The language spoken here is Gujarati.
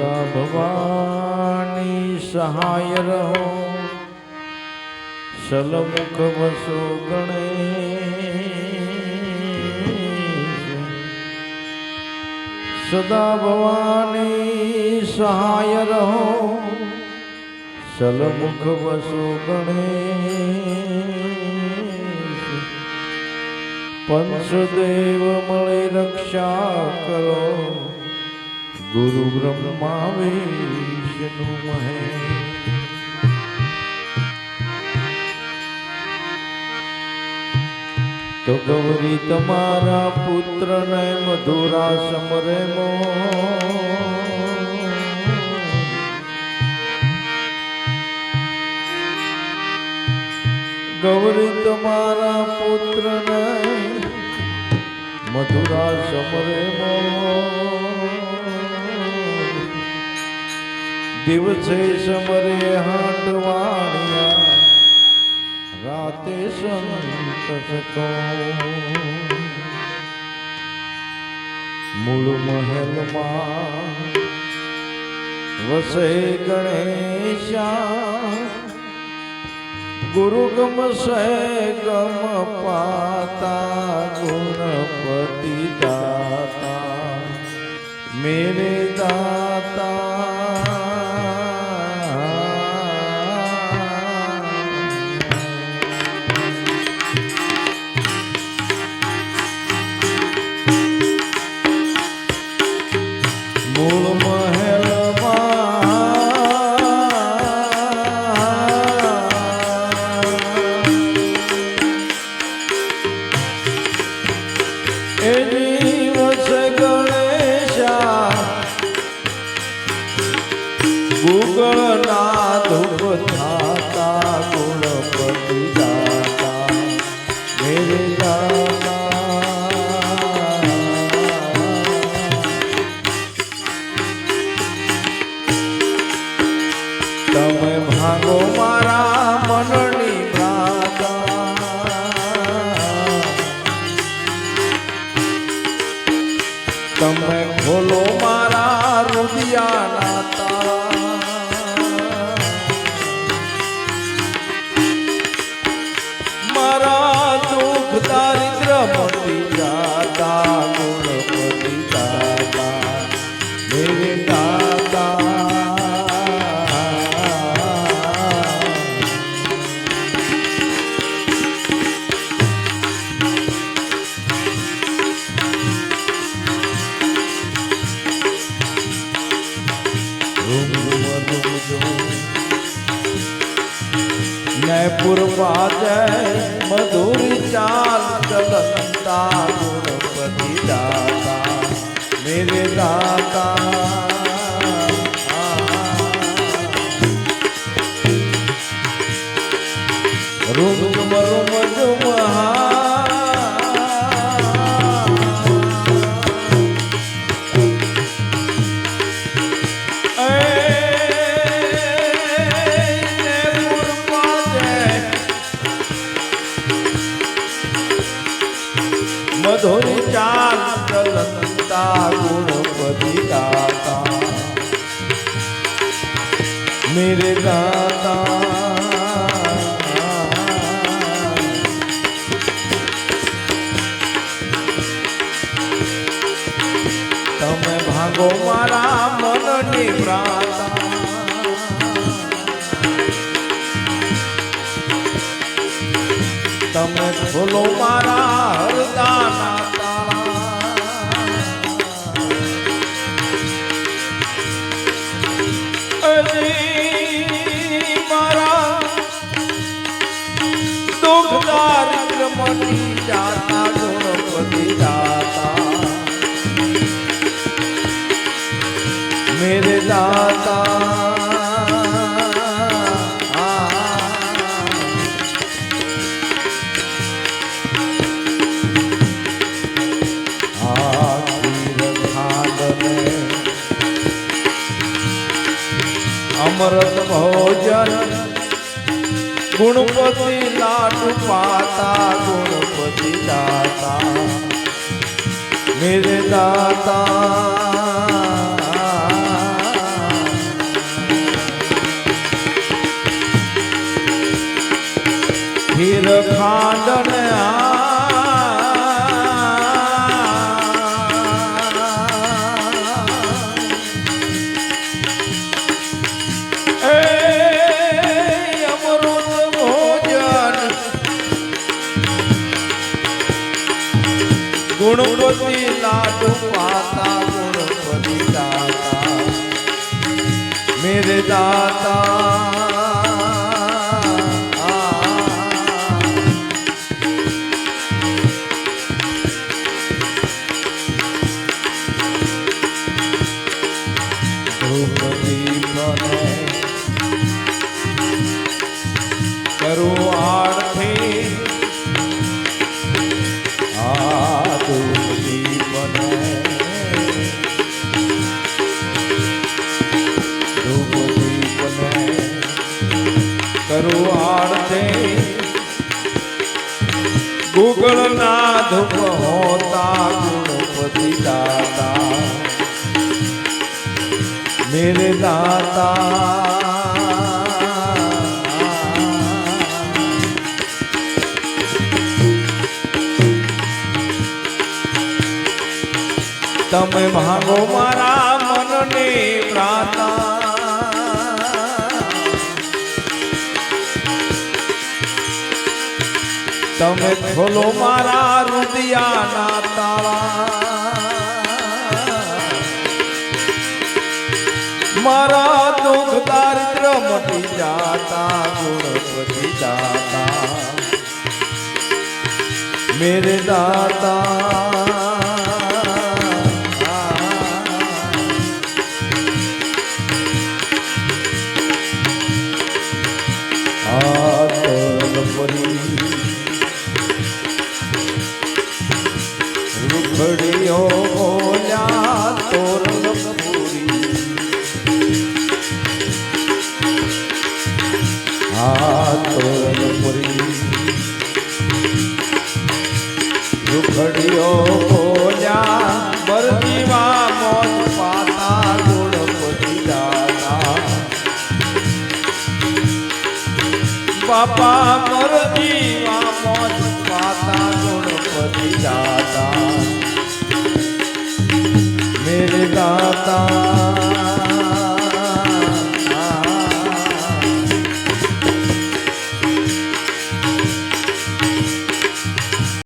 સદા ભવાની સહાય રહો સલમુખ વસો ગણેશ સદા ભવાની સહાય રહો સલમુખ વસો ગણેશ પંચદેવ મળે રક્ષા કરો ગુરુ બ્રહ્મા વિષ્ણુ મહેશ તો ગૌરી તમારા પુત્રને મધુરા સમરે મો. ગૌરી તમારા પુત્રને મધુરા સમરે મો. દિવસે સમરે હાટવાણિયા રાતે સંત મૂળ મહેલમાં વસે ગણેશા, ગુરુ ગમશે ગમ પાતા, ગુણપતિ દાતા, મેરે દાતા. નયપુર જય મધુર ચાલ ચલતા ગુરપતિ દાતા. મેરે દાતા રૂમ રૂમ મધુરી ચાલ ચલતા ગુણપતિ દાતા મેરે દાતા તમે ભાગો તમે ખોલો મારા હરદાના તારા. મારા દુઃખદાર મટી જાતા અમૃત ભોજન ગુણપતિ લાડુ પાતા ગુણપતિ દાતા મેરે દાતા. ગુણપતિ લાડુ માતા ગુણપતિ દાતા મેરે દાતા યુગળનાથ હોતા ગુણપતિ દાતા મેરે દાતા. તમે માગો મારા મનની પ્રાતા તમે ખોલો મારા રુદિયાના તાળા. મારા દુઃખ દારિદ્ર મટી જાતા ગુણપતિ દાતા મેરે દાતા રૂખડીઓ બોલ્યા તોરણ પૂરી તોરણ પુરી દાદા મેરે દાતા